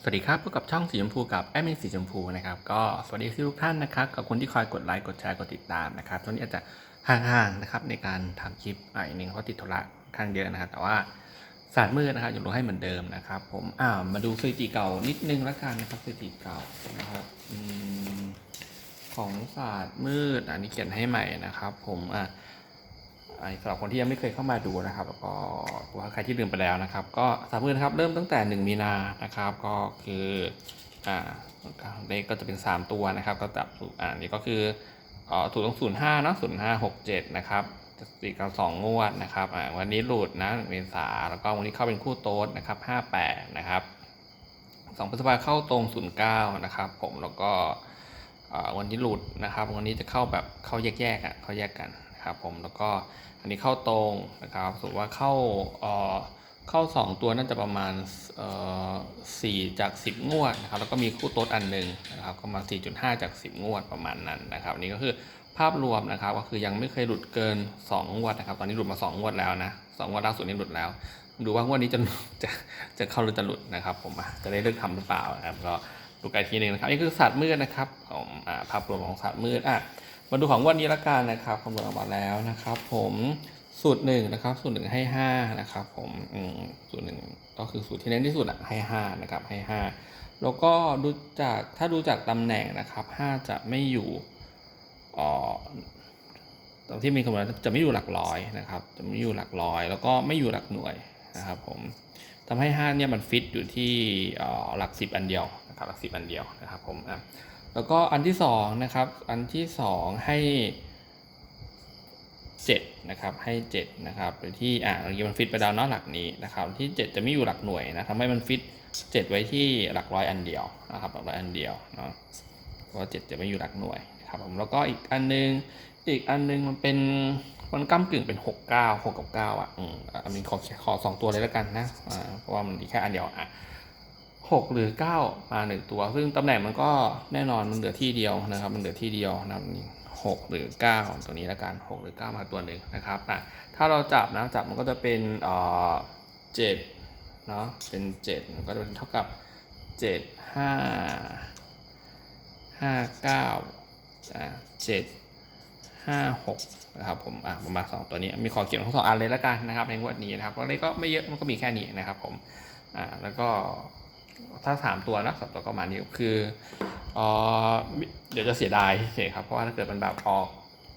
สวัสดีครับพบกับช่องสีชมพูกับแอมินสีชมพูนะครับก็สวัสดีทุกท่านนะครับกับคนที่คอยกดไลค์กดแชร์กดติดตามนะครับช่วงนี้อาจจะห่างๆนะครับในการทำคลิปหน่อยหนึ่งเพราะติดธุระค่อนข้างเยอะนะครับแต่ว่าศาสตร์มืดนะครับยังลงให้เหมือนเดิมนะครับ ผมอ่ามาดูสถิติเก่านิดนึงล้วกันนะครับสถิติเก่านะครับอืมของศาสตร์มืดอันนี้เขียนให้ใหม่นะครับ ผมอ่า ไอ้สำหรับคนที่ยังไม่เคยเข้ามาดูนะครับแล้วก็ว่าใครที่ลืมไปแล้วนะครับ ก็สามมือนะครับเริ่มตั้งแต่ 1 มีนานะครับ ก็คืออ่าเลขก็จะเป็น 3 ตัวนะครับ ก็จับถูกอ่านี่ก็คืออ่อถูกต้องศูนย์ห้าเนาะศูนย์ห้าหกเจ็ดนะครับสี่กับสองงวดนะครับอ่าวันนี้หลุดนะเมษาแล้วก็วันนี้เข้าเป็นคู่โต๊ดนะครับห้าแปดนะครับสองพฤษภาเข้าตรงศูนย์เก้านะครับผมแล้วก็อ่าวันที่หลุดนะครับ วันนี้จะเข้าแบบเข้าแยกๆอะเข้าแยกกัน นะครับผมแล้วก็อันนี้เข้าตรงนะครับสมมติว่าเข้าเอ่อเข้า 2 ตัวน่าจะประมาณเอ่อ4จาก 10 งวดนะครับแล้วก็มีคู่โต๊ดอันหนึ่งนะครับก็มา 4.5 จาก 10 งวดประมาณนั้นนะครับนี่ก็คือภาพรวมนะครับก็คือยังไม่เคยหลุดเกิน 2 งวดนะครับ ตอนนี้หลุดมา 2 งวดแล้วนะสองงวดล่าสุดนี้หลุดแล้วดูว่างวดนี้จะจะจะเข้าหรือจะหลุดนะครับ ผมจะได้เลิกทำหรือเปล่านะครับก็ดูกันทีหนึงนะครับนี่คือศาสตร์มืดนะครับของอ่าภาพรวมของศาสตร์มืดอะ มาดูของวันนี้ละกันนะครับคำนวณออกมาแล้วนะครับ ผมสูตรหนึ่งนะครับ สูตรหนึ่งให้ห้านะครับ ผมสูตรหนึ่งก็คือสูตรที่เน้นที่สุดอะให้ห้านะครับให้ห้าแล้วก็ดูจากถ้าดูจากตำแหน่งนะครับห้าจะไม่อยู่อ่อตรงที่มีคำนวณจะไม่อยู่หลักร้อยนะครับ จะไม่อยู่หลักร้อย แล้วก็ไม่อยู่หลักหน่วยนะครับผมทำให้ห้าเนี่ยมันฟิตอยู่ที่หลักสิบอันเดียวนะครับหลักสิบอันเดียวนะครับผมอะ แล้วก็อันที่สองนะครับอันที่สองให้เจ็ดนะครับ ให้เจ็ดนะครับโดยที่อ่าเมื่อกี้มันฟิตไปดาวเนอหลักนี้นะครับที่เจ็ดจะไม่อยู่หลักหน่วยนะทำให้มันฟิตเจ็ดไว้ที่หลักร้อยอันเดียวนะครับหลักร้อยอันเดียวเนาะเพราะเจ็ดจะไม่อยู่หลักหน่วยครับผมแล้วก็อีกอันนึงอีกอันนึงมันเป็นมันก้ากึ่งเป็นหกเก้าหกกับเก้าอะอืมอันนี้ขอขอสองตัวเลยแล้วกันนะอ่าเพราะว่ามันแค่อันเดียวอะ หกหรือเก้ามาหนึ่งตัว ซึ่งตำแหน่งมันก็แน่นอนมันเหลือที่เดียวนะครับ มันเหลือที่เดียวนะครับหกหรือเก้าตัวนี้ล้วกันหกหรือเก้ามาตัวหนึ่งนะครับอะถ้าเราจับนะจับมันก็จะเป็นเอ่อเจ็ดเนาะเป็นเจ็ดก็จะเป็นเท่ากับเจ็ดห้าห้าเก้าอ่าเจ็ดห้าหกนะครับผมอะประมาณสองตัวนี้มีขอเขียนทั้งสองอันเลยล้วกันนะครับในงวดนี้นะครับเพราะนี้ก็ไม่เยอะมันก็มีแค่นี้นะครับผมอ่าแล้วก็ ถ้าสามตัวนะสามตัวก็มานี้คือเออเดี๋ยวจะเสียดายเฉยครับ เพราะว่าถ้าเกิดมันแบบออก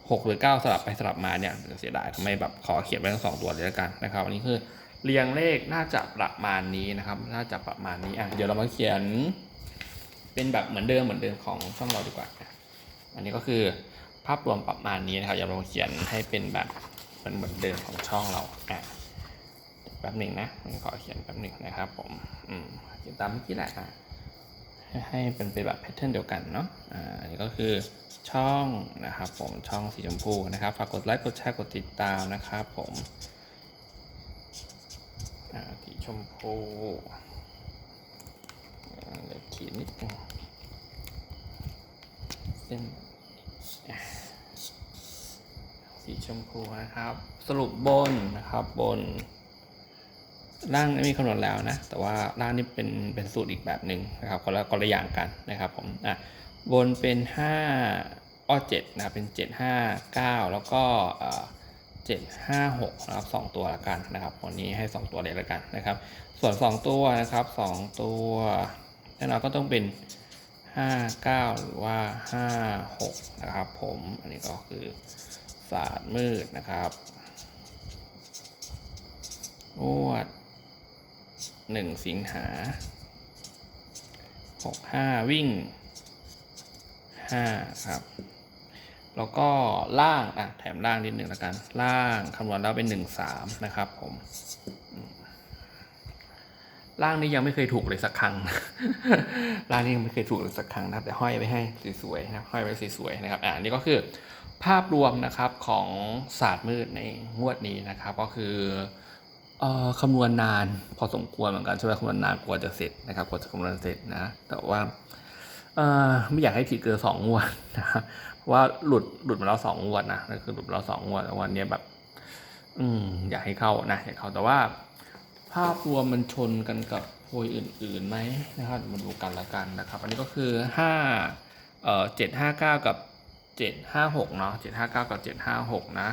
หกหรือเก้าสลับไปสลับมาเนี่ยเดี๋ยวเสียดายทำไมแบบขอเขียนไว้ทั้งสองตัวเลยแล้วกันนะครับอันนี้คือเรียงเลขน่าจะประมาณนี้นะครับ น่าจะประมาณนี้อะเดี๋ยวเรามาเขียน เป็นแบบเหมือนเดิมเหมือนเดิมของช่องเราดีกว่า อันนี้ก็คือภาพรวมประมาณนี้นะครับเดี๋ยวเราเขียนให้เป็นแบบเหมือนเหมือนเดิมของช่องเราอะ แป๊บหนึ่งนะขอเขียนแป๊บหนึ่งนะครับผมอืมเขียนตามเมื่อกี้แหละให้เป็นเป็นแบบแพทเทิร์นเดียวกันเนาะอ่าอันนี้ก็คือช่องนะครับผมช่องสีชมพูนะครับฝากกดไลค์กดแชร์กดติดตามนะครับผมอ่าสีชมพูเดี๋ยวขีดนิดนึงเส้นสีชมพูนะครับ สรุปบนนะครับบน ร่างไม่มีคำนวณแล้วนะ แต่ว่าร่างนี่เป็นเป็นสูตรอีกแบบหนึ่งนะครับคนละคนละอย่างกันนะครับผมอะบนเป็น5อ้อ7นะเป็น 7 5 9 แล้วก็เจ็ดห้าหกนะครับสองตัวละกันนะครับวันนี้ให้ 2 ตัวเลยละกันนะครับ ส่วน 2 ตัวนะครับ 2 ตัวแน่นอนก็ต้องเป็น 5 9 หรือว่า 5 6 นะครับ ผมอันนี้ก็คือศาสตร์มืดนะครับวด หนึ่งสิงหาหกห้าวิ่งห้าครับ แล้วก็ล่างอะแถมล่างนิดหนึ่งแล้วกัน ล่างคำนวณแล้วเป็นหนึ่งสามนะครับผมล่างนี้ยังไม่เคยถูกเลยสักครั้ง ล่างนี้ยังไม่เคยถูกเลยสักครั้งนะครับ แต่ห้อยไว้ให้สวยๆนะห้อยไว้สวยๆนะครับ อ่านี่ก็คือภาพรวมนะครับของศาสตร์มืดในงวดนี้นะครับ ก็คือ คำนวณนานพอสมควรเหมือนกันใช่ไหมคำนวณนานกว่าจะเสร็จนะครับกว่าจะคำนวณเสร็จนะ แต่ว่าไม่อยากให้ผิดเกินสองงวดนะเพราะว่าหลุดหลุดมาแล้วสองงวดนะนั่นคือหลุดมาแล้วสองงวดแต่วันนี้แบบ อืมอยากให้เข้านะอยากเข้าแต่ว่า ภาพรวมมันชนกันกับโพยอื่นๆไหมนะครับมาดูกันละกันนะครับ อันนี้ก็คือห้าเอ่อเจ็ดห้าเก้ากับเจ็ดห้าหกเนาะเจ็ดห้าเก้ากับเจ็ดห้าหกนะ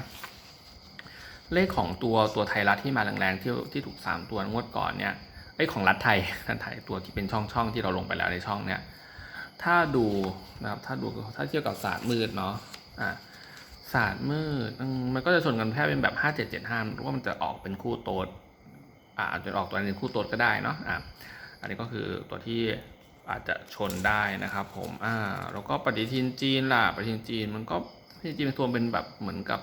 เลขของตัวตัวไทยรัฐที่มาแรงๆที่ที่ถูกสามตัวงวดก่อนเนี่ยไอ้ของรัฐไทยรัฐไทยตัวที่เป็นช่องช่องๆที่เราลงไปแล้วในช่องเนี่ยถ้าดูนะครับถ้าดูถ้าเทียบกับศาสตร์มืดเนาะอะศาสตร์มืดมันก็จะชนกันแค่เป็นแบบห้าเจ็ดเจ็ดห้าหรือว่ามันจะออกเป็นคู่โต๊ดอ่าอาจจะออกตัวนึงคู่โต๊ดก็ได้เนาะอะอันนี้ก็คือตัวที่อาจจะชนได้นะครับผมอ่าแล้วก็ปฏิทินจีนล่ะปฏิทินจีนมันก็ปฏิทินจีนเป็นตัวเป็นแบบเหมือนกับ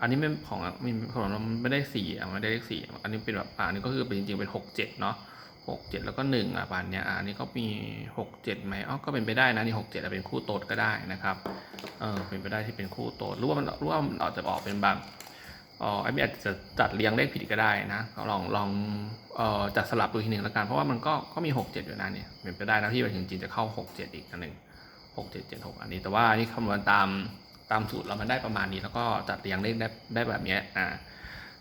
อันนี้ไม่ของไม่ของเราไม่ได้สี่อะไม่ได้เลขสี่อันนี้เป็นแบบอ่าอันนี้ก็คือเป็นจริงๆเป็นหกเจ็ดเนาะหกเจ็ดแล้วก็หนึ่งอะปานเนี้ยอ่าอันนี้ก็มีหกเจ็ดไหมอ๋อก็เป็นไปได้นะนี่หกเจ็ดเป็นคู่โต๊ดก็ได้นะครับเออเป็นไปได้ที่เป็นคู่โต๊ดหรือว่ามันหรือว่ามันอาจจะออกเป็นบางอ๋อไอ้มีอาจจะจัดเรียงเลขผิดก็ได้นะลองลองเอ่อจัดสลับดูทีหนึ่งแล้วกันเพราะว่ามันก็ก็มีหกเจ็ดอยู่นะเนี่ยเป็นไปได้นะที่ไปถึงจริงจะเข้าหกเจ็ดอีกอันหนึ่งหกเจ็ดเจ็ดหกอันนี้แต่ว่านนี้คำนวณตาม ตามสูตรเรามันได้ประมาณนี้ แล้วก็จัดเรียงได้ได้ได้แบบนี้อ่า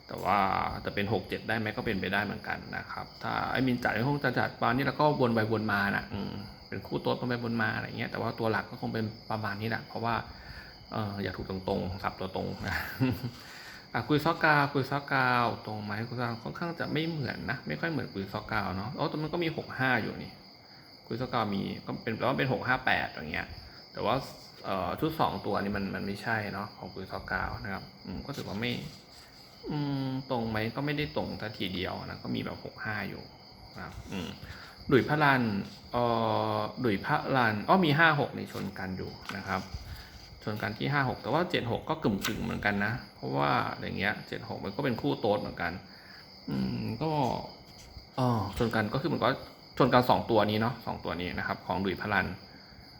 แต่ว่าจะเป็นหกเจ็ดได้ไหมก็เป็นไปได้เหมือนกันนะครับ ถ้าไอ้มินจัดก็คงจะจัดประมาณนี้แล้วก็วนไปวนมานะอืมเป็นคู่โต๊ดวนไปวนมาอะไรเงี้ยแต่ว่าตัวหลักก็คงเป็นประมาณนี้แหละเพราะว่าเอออยากถูกตรงๆสับตัวตรงนะอะกุยซอกกาวกุยซอกกาวตรงไหมกุยซอกาวค่อนข้างจะไม่เหมือนนะไม่ค่อยเหมือนกุยซอกกาวเนาะอ๋อแต่มันก็มีหกห้าอยู่นี่คุยสกาวมีก็เป็นแล้วาเป็นหกห้าแปดอย่างเงี้ย แต่ว่าชุดสองตัวนี้มันมันไม่ใช่เนาะของคุยสกาวนะครับอืมก็ถือว่าไม่อืมตรงไหมก็ไม่ได้ตรงทัทีเดียวนะก็มีแบบหกห้าอยู่นะครับอืมดุยพระลันเอ่อดุยพระลันอ้อมีห้าหกในชนกันอยู่นะครับ ชนกันที่ห้าหกแต่ว่าเจ็ดหกก็กึ่มกึ่งเหมือนกันนะ เพราะว่าอย่างเงี้ยเจ็ดหกมันก็เป็นคู่โต๊ดเหมือนกัน อืมก็เออชนกันก็คือมันก็ชนกันสองตัวนี้เนาะสองตัวนี้นะครับ ของดุยพระลัน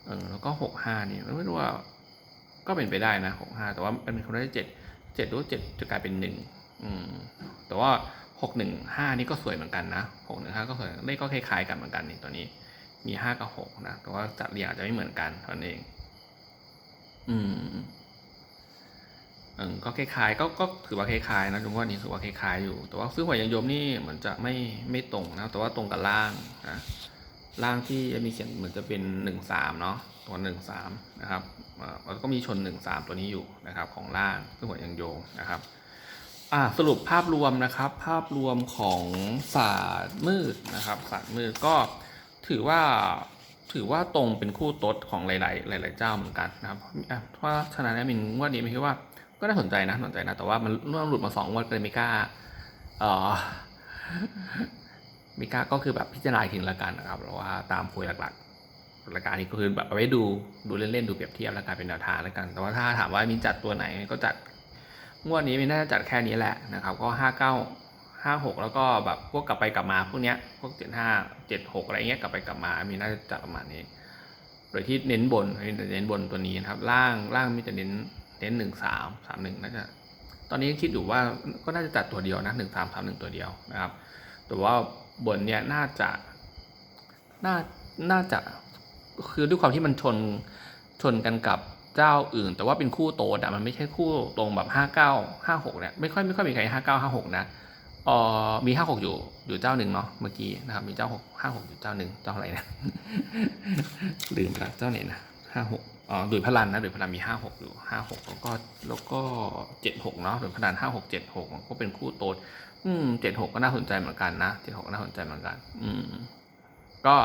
เออแล้วก็หกห้านี่ไม่รู้ว่าก็เป็นไปได้นะหกห้าแต่ว่ามันเป็นคนได้เจ็ดเจ็ดหรือว่าเจ็ดจะกลายเป็นหนึ่งอืมแต่ว่าหกหนึ่งห้านี่ก็สวยเหมือนกันนะหกหนึ่งห้าก็สวยเลขก็คล้ายๆกันเหมือนกันนี่ตัวนี้ มีห้ากับหกนะแต่ว่าจัดเรียงอาจจะไม่เหมือนกันเท่านั้นเอง อืมเออก็คล้ายๆก็ก็ถือว่าคล้ายๆนะลุงว่านี่ถือว่าคล้ายๆอยู่ แต่ว่าซื้อหวยยังยมนี่เหมือนจะไม่ไม่ตรงนะ แต่ว่าตรงกับล่างนะ ล่างที่มีเขียนเหมือนจะเป็นหนึ่งสามเนาะตัวหนึ่งสามนะครับเอ่อแล้วก็มีชนหนึ่งสามตัวนี้อยู่นะครับของล่างซื้อหวยังโยมนะครับสรุปภาพรวมนะครับ ภาพรวมของศาสตร์มืดนะครับศาสตร์มืดก็ถือว่าถือว่าตรงเป็นคู่ตดของหลาย ๆ หลาย ๆ เจ้าเหมือนกันนะครับเพราะฉะนั้นมินงว่านี้ม่คิดว่าก็น่าสนใจนะสนใจนะแต่ว่ามันร่วมหลุดมาสองงวดเลยไม่กล้าเออ ม่กล้าก็คือแบบพิจารณาอีกทีละกันนะครับเพราะว่าตามคุยหลักๆรายการนี้ก็คือแบบเอาไว้ดูดูเล่นๆดูเปรียบเทียบแล้วกันเป็นแนวทางแล้วกัน แต่ว่าถ้าถามว่ามีจัดตัวไหนก็จัดงวดนี้มีน่าจะจัดแค่นี้แหละนะครับก็ห้าเก้าห้าหกแล้วก็แบบพวกกลับไปกลับมาพวกเนี้ยพวกเจ็ดห้าเจ็ดหกอะไรเงี้ยกลับไปกลับมามีน่าจะจัดประมาณนี้ โดยที่เน้นบนเน้นบนตัวนี้นะครับ ล่างล่างมีจะเน้นเน้นหนึ่งสามสามหนึ่งน่าจะตอนนี้คิดอยู่ว่าก็น่าจะจัดตัวเดียวนะหนึ่งสามสามหนึ่งตัวเดียวนะครับแต่ว่า บนเนี้ยน่าจะน่าน่าจะคือด้วยความที่มันชนชนกันกับเจ้าอื่น แต่ว่าเป็นคู่โตดอะมันไม่ใช่คู่ตรงแบบห้าเก้าห้าหกเนี่ยไม่ค่อยไม่ค่อยมีใครห้าเก้าห้าหกนะเออมีห้าหกอยู่อยู่เจ้าหนึ่งเนาะเมื่อกี้นะครับมีเจ้าหกห้าหกอยู่เจ้าหนึ่งเจ้าอะไรนะลืมไปละเจ้าไหนนะห้าหกอ๋อดุยพลันนะดุยพลันมีห้าหกอยู่ห้าหกแล้วก็แล้วก็เจ็ดหกเนาะดุยพลันห้าหกเจ็ดหกก็เป็นคู่โตด อืมเจ็ดหกก็น่าสนใจเหมือนกันนะเจ็ดหกน่าสนใจเหมือนกัน อืม ก็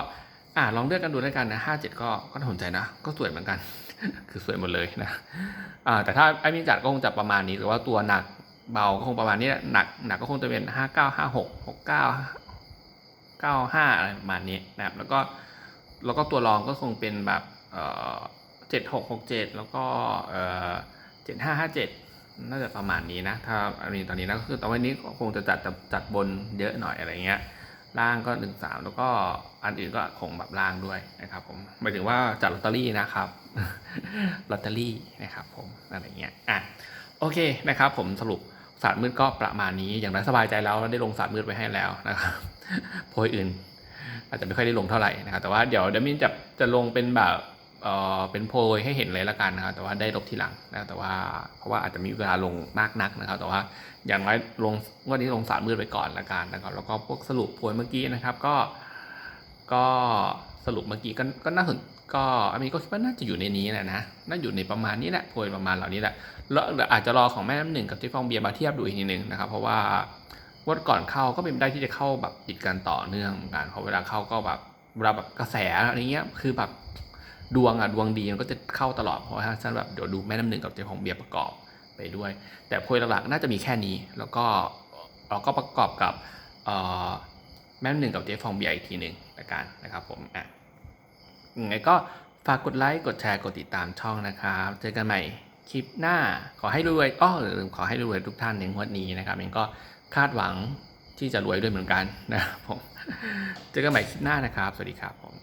อ่าลองเลือกกันดูด้วยกันนะห้าเจ็ดก็ก็น่าสนใจนะ ก็สวยเหมือนกัน คือสวยหมดเลยนะอ่าแต่ถ้าไอ้มินจัดก็คงจะประมาณนี้หรือว่าตัวหนักเบาก็คงประมาณนี้หนักหนักก็คงจะเป็นห้าเก้าห้าหกหกเก้าเก้าห้าอะไรประมาณนี้นะครับ แล้วก็แล้วก็ตัวรองก็คงเป็นแบบเอ่อเจ็ดหกหกเจ็ดแล้วก็เอ่อเจ็ดห้าห้าเจ็ด น่าจะประมาณนี้นะ ถ้าอันนี้ตอนนี้นะก็คือตอนนนี้คงจะจัดจัดจดบนเยอะหน่อยอะไรเงี้ยล่างก็หนึ่งสามแล้วก็อันอื่นก็คงแบบล่างด้วยนะครับ ผมหมายถึงว่าจัดลอตเตอรี่นะครับลอตเตอรี่นะครับ ผมอะไรเงี้ยอะโอเคนะครับ ผมสรุปศาสตร์มืดก็ประมาณนี้อย่างไรสบายใจแล้วได้ลงศาสตร์มืดไว้ให้แล้วนะครับโพยอื่น อาจจะไม่ค่อยได้ลงเท่าไหร่นะครับแต่ว่าเดี๋ยวเดยวมินจะจะลงเป็นแบบ เออเป็นโพยให้เห็นเลยละกันนะครับแต่ว่าได้ลบทีหลังนะแต่ว่าเพราะว่าอาจจะมีเวลาลงมากนักนะครับ แต่ว่าอย่างน้อยลงวันนี้ลงสารมืดไปก่อนละกันนะครับ แล้วก็พวกสรุปโพยเมื่อกี้นะครับ ก็ ก็สรุปเมื่อกี้ก็ก็น่าสนก็อันนี้ก็คิดว่าน่าจะอยู่ในนี้แหละนะน่าอยู่ในประมาณนี้แหละโพยประมาณเหล่านี้แหละแล้วอาจจะรอของแม่น้ำหนึ่งกับเจ๊ฟองเบียร์มาเทียบดูอีกทีหนึ่งนะครับ เพราะว่าวันก่อนเข้าก็เป็นไปได้ที่จะเข้าแบบติดกันต่อเนื่องเหมือนกันเพราะเวลาเข้าก็แบบเวลาแบบกระแสอะไรเงี้ยคือแบบ ดวงอะดวงดีมันก็จะเข้าตลอดเพราะว่าฉันแบบเดี๋ยวดูแม่น้ำหนึ่งกับเจ๊ฟองเบียร์ประกอบไปด้วย แต่โพยหลักๆน่าจะมีแค่นี้ แล้วก็เราก็ประกอบกับแม่น้ำหนึ่งกับเจ๊ฟองเบียร์อีกทีหนึ่งละกันนะครับผมอะยังไงก็ฝากกดไลค์กดแชร์กดติดตามช่องนะครับ เจอกันใหม่คลิปหน้าขอให้รวยอ้อลืมขอให้รวยทุกท่านในงวดนี้นะครับเองก็คาดหวังที่จะรวยด้วยเหมือนกันนะครับผม เจอกันใหม่คลิปหน้านะครับ สวัสดีครับผม